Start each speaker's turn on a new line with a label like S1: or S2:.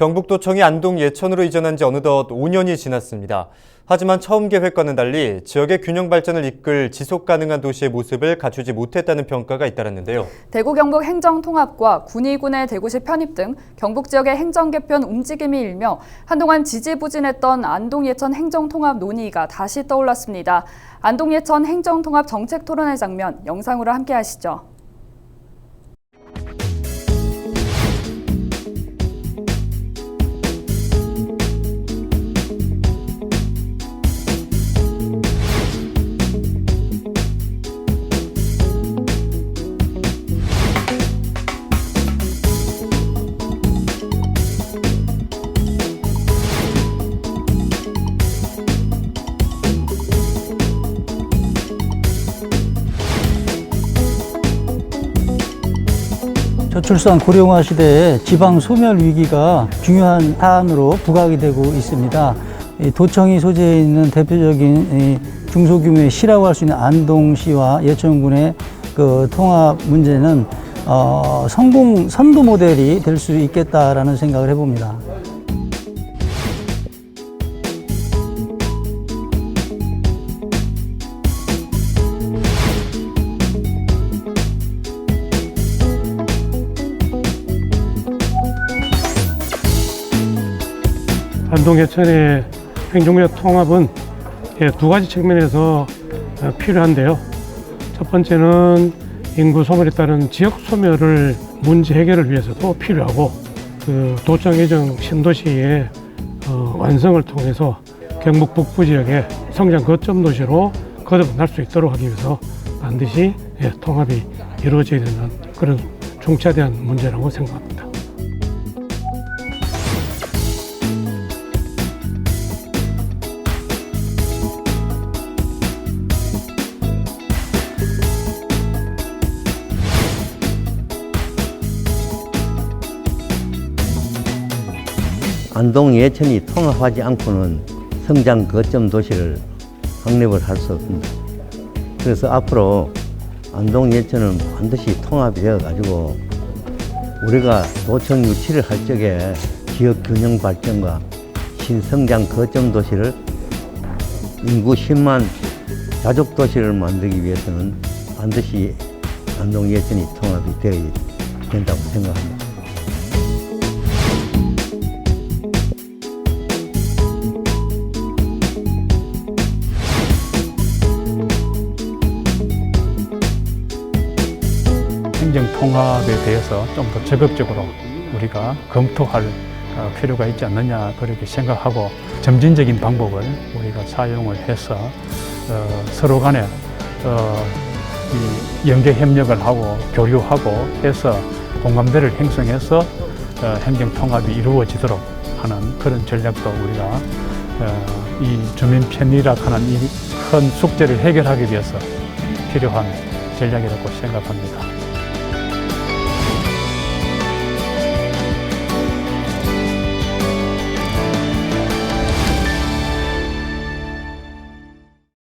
S1: 경북도청이 안동 예천으로 이전한 지 어느덧 5년이 지났습니다. 하지만 처음 계획과는 달리 지역의 균형 발전을 이끌 지속 가능한 도시의 모습을 갖추지 못했다는 평가가 잇따랐는데요.
S2: 대구 경북 행정 통합과 군위군의 대구시 편입 등 경북 지역의 행정 개편 움직임이 일며 한동안 지지부진했던 안동 예천 행정 통합 논의가 다시 떠올랐습니다. 안동 예천 행정 통합 정책 토론회 장면 영상으로 함께 하시죠.
S3: 저출산 고령화 시대에 지방 소멸 위기가 중요한 사안으로 부각이 되고 있습니다. 이 도청이 소재에 있는 대표적인 이 중소규모의 시라고 할 수 있는 안동시와 예천군의 그 통합 문제는 어, 성공 선도 모델이 될 수 있겠다라는 생각을 해봅니다.
S4: 안동 예천의 행정구역 통합은 예, 두 가지 측면에서 어, 필요한데요. 첫 번째는 인구 소멸에 따른 지역 소멸을 문제 해결을 위해서도 필요하고 그 도청 예정 신도시의 어, 완성을 통해서 경북 북부 지역의 성장 거점 도시로 거듭날 수 있도록 하기 위해서 반드시 예, 통합이 이루어져야 되는 그런 중차대한 문제라고 생각합니다.
S5: 안동 예천이 통합하지 않고는 성장 거점 도시를 확립을 할 수 없습니다. 그래서 앞으로 안동 예천은 반드시 통합이 되어 가지고 우리가 도청 유치를 할 적에 지역 균형 발전과 신성장 거점 도시를 인구 10만 가족 도시를 만들기 위해서는 반드시 안동 예천이 통합이 되어야 된다고 생각합니다.
S6: 행정 통합에 대해서 좀 더 적극적으로 우리가 검토할 어, 필요가 있지 않느냐 그렇게 생각하고 점진적인 방법을 우리가 사용을 해서 어, 서로 간에 어, 이 연계 협력을 하고 교류하고 해서 공감대를 형성해서 어, 행정 통합이 이루어지도록 하는 그런 전략도 우리가 어, 이 주민 편리락 하는 이 큰 숙제를 해결하기 위해서 필요한 전략이라고 생각합니다.